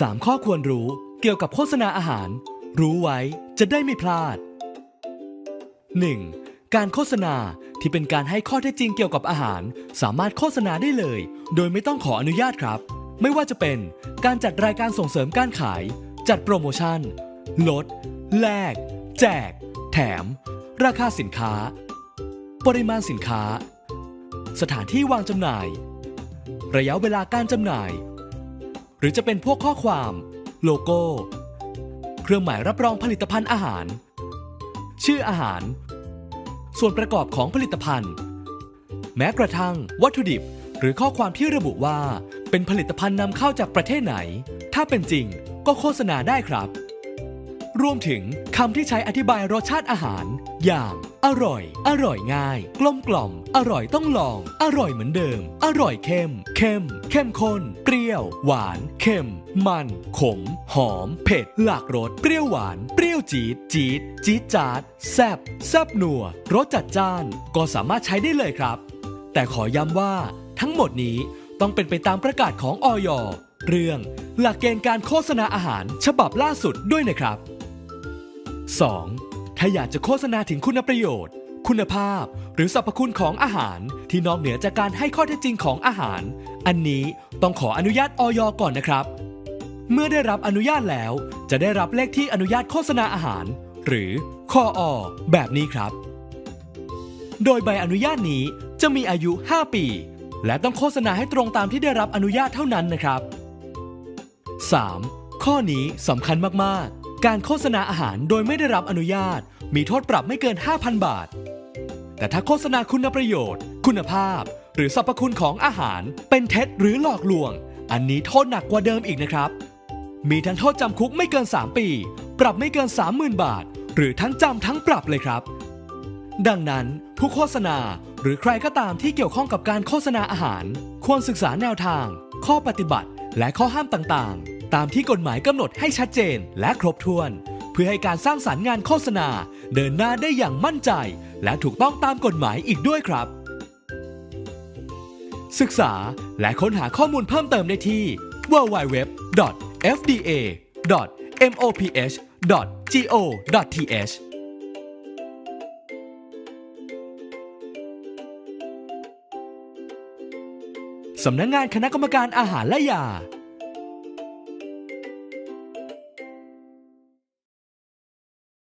3 ข้อควรรู้เกี่ยวกับโฆษณาอาหาร รู้ไว้จะได้ไม่พลาด 1. การโฆษณาที่เป็นการให้ข้อเท็จจริงเกี่ยวกับอาหาร สามารถโฆษณาได้เลย โดยไม่ต้องขออนุญาตครับ ไม่ว่าจะเป็นการจัดรายการส่งเสริมการขาย จัดโปรโมชั่น ลด แลก แจก แถม ราคาสินค้า ปริมาณสินค้า สถานที่วางจำหน่าย ระยะเวลาการจำหน่าย หรือจะเป็นพวกข้อความ โลโก้ เครื่องหมายรับรองผลิตภัณฑ์อาหาร ชื่ออาหาร ส่วนประกอบของผลิตภัณฑ์ แม้กระทั่ง วัตถุดิบ หรือข้อความที่ระบุว่า เป็นผลิตภัณฑ์นำเข้าจากประเทศไหน ถ้าเป็นจริงก็โฆษณาได้ครับ รวมถึงคำที่ใช้อธิบายรสชาติอาหาร อย่าง อร่อย อร่อยง่าย กลมกล่อม อร่อยต้องลอง อร่อยเหมือนเดิม อร่อยเข้ม เข้ม เข้มข้น เปรี้ยว หวาน เค็ม มัน ขม หอม เผ็ด หลากรส เปรี้ยวหวาน เปรี้ยวจี๊ด จี๊ด จี๊ดจ๊าด แซบแซ่บนัว รสจัดจ้าน ก็สามารถใช้ได้เลยครับ แต่ขอย้ำว่าทั้งหมดนี้ต้องเป็นไปตามประกาศของออยเรื่องหลักเกณฑ์การโฆษณาอาหารฉบับล่าสุดด้วยนะครับ 2. ถ้าอยากจะโฆษณาถึงคุณประโยชน์ คุณภาพ หรือสรรพคุณของอาหารที่นอกเหนือจากการให้ข้อเท็จจริงของอาหาร อันนี้ต้องขออนุญาตออยก่อนนะครับ เมื่อได้รับอนุญาตแล้ว จะได้รับเลขที่อนุญาตโฆษณาอาหาร หรือคออแบบนี้ครับ โดยใบอนุญาตนี้จะมีอายุ 5 ปี และต้องโฆษณาให้ตรงตามที่ได้รับอนุญาตเท่านั้นนะครับ 3. ข้อนี้สำคัญมากๆ การโฆษณาอาหารโดยไม่ได้รับอนุญาต มีโทษปรับไม่เกิน 5,000 บาท แต่ถ้าโฆษณาคุณประโยชน์ คุณภาพ หรือสรรพคุณของอาหารเป็นเท็จหรือหลอกลวง อันนี้โทษหนักกว่าเดิมอีกนะครับ มีทั้งโทษจำคุกไม่เกิน 3 ปี ปรับไม่เกิน 30,000 บาท หรือทั้งจำทั้งปรับเลยครับ ดังนั้นผู้โฆษณาหรือใครก็ตามที่เกี่ยวข้องกับการโฆษณาอาหาร ควรศึกษาแนวทาง ข้อปฏิบัติ และข้อห้ามต่างๆ ตามที่กฎหมายกำหนดให้ชัดเจนและครบถ้วน เพื่อให้การสร้างสารรค์งานโฆษณา เดินหน้าได้อย่างมั่นใจ และถูกต้องตามกฎหมายอีกด้วยครับ ศึกษาและค้นหาข้อมูลเพิ่มเติมได้ที่ www.fda.moph.go.th สำนักงงานคณะกรรมการอาหารและยา